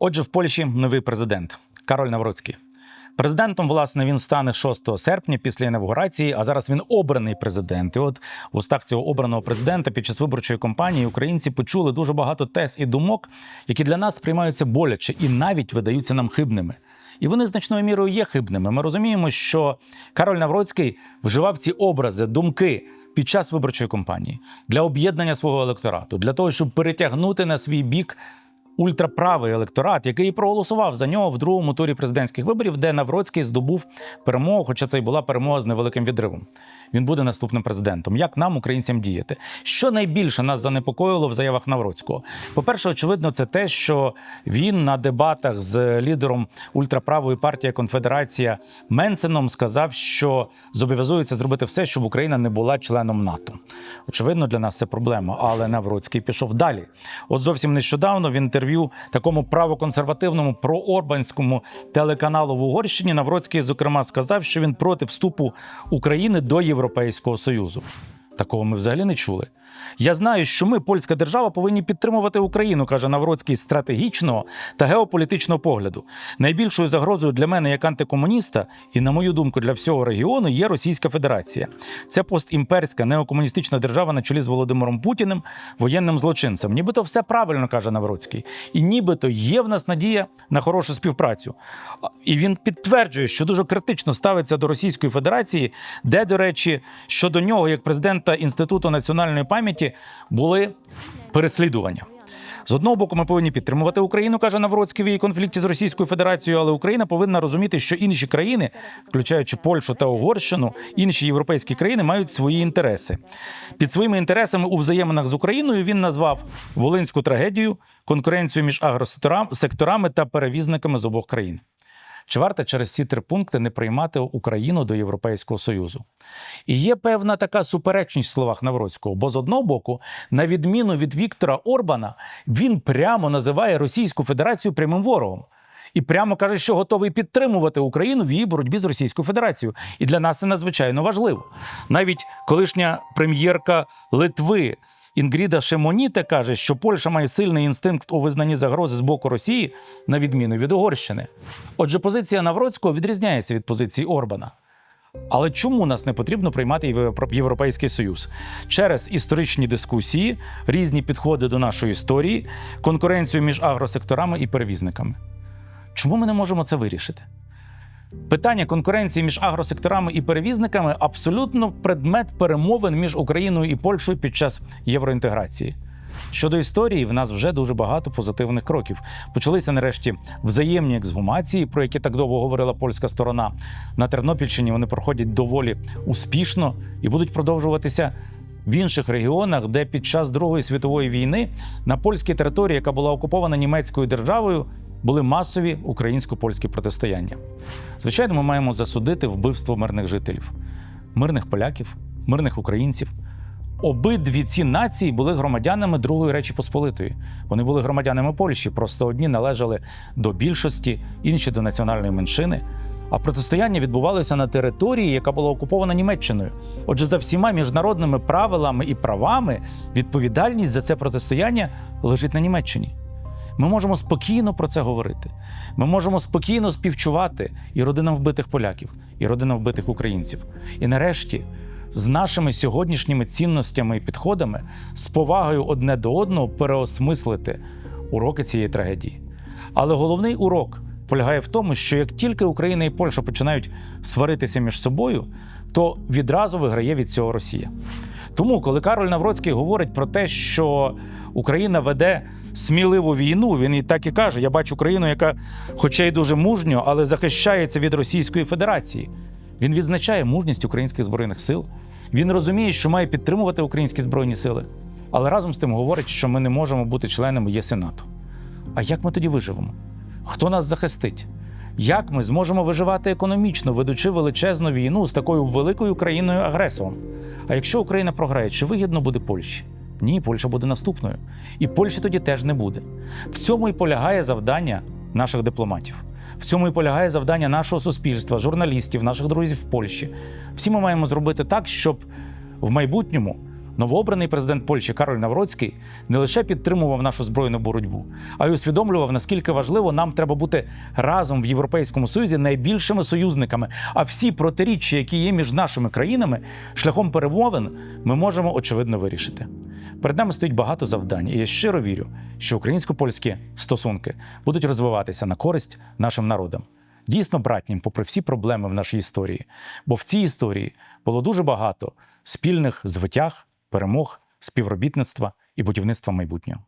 Отже, в Польщі новий президент Кароль Навроцький. Президентом, власне, він стане 6 серпня після інавгурації, а зараз він обраний президент. І от в устах цього обраного президента під час виборчої кампанії українці почули дуже багато тез і думок, які для нас сприймаються боляче і навіть видаються нам хибними. І вони значною мірою є хибними. Ми розуміємо, що Кароль Навроцький вживав ці образи, думки під час виборчої кампанії для об'єднання свого електорату, для того, щоб перетягнути на свій бік ультраправий електорат, який проголосував за нього в другому турі президентських виборів, де Навроцький здобув перемогу, хоча це й була перемога з невеликим відривом. Він буде наступним президентом. Як нам, українцям, діяти? Що найбільше нас занепокоїло в заявах Навроцького? По-перше, очевидно, це те, що він на дебатах з лідером ультраправої партії Конфедерація Менсеном сказав, що зобов'язується зробити все, щоб Україна не була членом НАТО. Очевидно, для нас це проблема, але Навроцький пішов далі. От зовсім нещодавно в інтерв'ю такому правоконсервативному проорбанському телеканалу в Угорщині Навроцький, зокрема, сказав, що він проти вступу України до Європейського Союзу. Такого ми взагалі не чули. Я знаю, що ми, польська держава, повинні підтримувати Україну, каже Навроцький, стратегічного та геополітичного погляду. Найбільшою загрозою для мене як антикомуніста, і на мою думку, для всього регіону є Російська Федерація. Це постімперська неокомуністична держава на чолі з Володимиром Путіним, воєнним злочинцем. Нібито все правильно каже Навроцький, і нібито є в нас надія на хорошу співпрацю. І він підтверджує, що дуже критично ставиться до Російської Федерації, де, до речі, щодо нього, як президента Інституту національної пам'яті, були переслідування. З одного боку, ми повинні підтримувати Україну, каже Навроцький в її конфлікті з Російською Федерацією, але Україна повинна розуміти, що інші країни, включаючи Польщу та Угорщину, інші європейські країни мають свої інтереси. Під своїми інтересами у взаєминах з Україною він назвав Волинську трагедію, конкуренцію між агросекторами та перевізниками з обох країн. Чи варто через ці три пункти не приймати Україну до Європейського Союзу? І є певна така суперечність в словах Навроцького, бо з одного боку, на відміну від Віктора Орбана, він прямо називає Російську Федерацію прямим ворогом. І прямо каже, що готовий підтримувати Україну в її боротьбі з Російською Федерацією. І для нас це надзвичайно важливо. Навіть колишня прем'єрка Литви Інгріда Шемоніте каже, що Польща має сильний інстинкт у визнанні загрози з боку Росії, на відміну від Угорщини. Отже, позиція Навроцького відрізняється від позиції Орбана. Але чому нас не потрібно приймати в Європейський Союз? Через історичні дискусії, різні підходи до нашої історії, конкуренцію між агросекторами і перевізниками. Чому ми не можемо це вирішити? Питання конкуренції між агросекторами і перевізниками абсолютно предмет перемовин між Україною і Польщею під час євроінтеграції. Щодо історії, в нас вже дуже багато позитивних кроків. Почалися нарешті взаємні ексгумації, про які так довго говорила польська сторона. На Тернопільщині вони проходять доволі успішно і будуть продовжуватися в інших регіонах, де під час Другої світової війни на польській території, яка була окупована німецькою державою, були масові українсько-польські протистояння. Звичайно, ми маємо засудити вбивство мирних жителів, мирних поляків, мирних українців. Обидві ці нації були громадянами Другої Речі Посполитої. Вони були громадянами Польщі, просто одні належали до більшості, інші до національної меншини. А протистояння відбувалося на території, яка була окупована Німеччиною. Отже, за всіма міжнародними правилами і правами відповідальність за це протистояння лежить на Німеччині. Ми можемо спокійно про це говорити. Ми можемо спокійно співчувати і родинам вбитих поляків, і родинам вбитих українців. І нарешті, з нашими сьогоднішніми цінностями і підходами, з повагою одне до одного переосмислити уроки цієї трагедії. Але головний урок полягає в тому, що як тільки Україна і Польща починають сваритися між собою, то відразу виграє від цього Росія. Тому, коли Кароль Навроцький говорить про те, що Україна веде сміливу війну, він і так і каже: я бачу країну, яка, хоча й дуже мужньо, але захищається від Російської Федерації. Він відзначає мужність українських збройних сил. Він розуміє, що має підтримувати українські збройні сили, але разом з тим говорить, що ми не можемо бути членами ЄС НАТО. А як ми тоді виживемо? Хто нас захистить? Як ми зможемо виживати економічно, ведучи величезну війну з такою великою країною агресором? А якщо Україна програє, чи вигідно буде Польщі? Ні, Польща буде наступною. І Польщі тоді теж не буде. В цьому і полягає завдання наших дипломатів. В цьому і полягає завдання нашого суспільства, журналістів, наших друзів в Польщі. Всі ми маємо зробити так, щоб в майбутньому Новообраний президент Польщі Кароль Навроцький не лише підтримував нашу збройну боротьбу, а й усвідомлював, наскільки важливо нам треба бути разом в Європейському Союзі найбільшими союзниками. А всі протиріччя, які є між нашими країнами, шляхом перемовин ми можемо очевидно вирішити. Перед нами стоїть багато завдань, і я щиро вірю, що українсько-польські стосунки будуть розвиватися на користь нашим народам. Дійсно братнім, попри всі проблеми в нашій історії. Бо в цій історії було дуже багато спільних звитяг, перемог, співробітництва і будівництва майбутнього.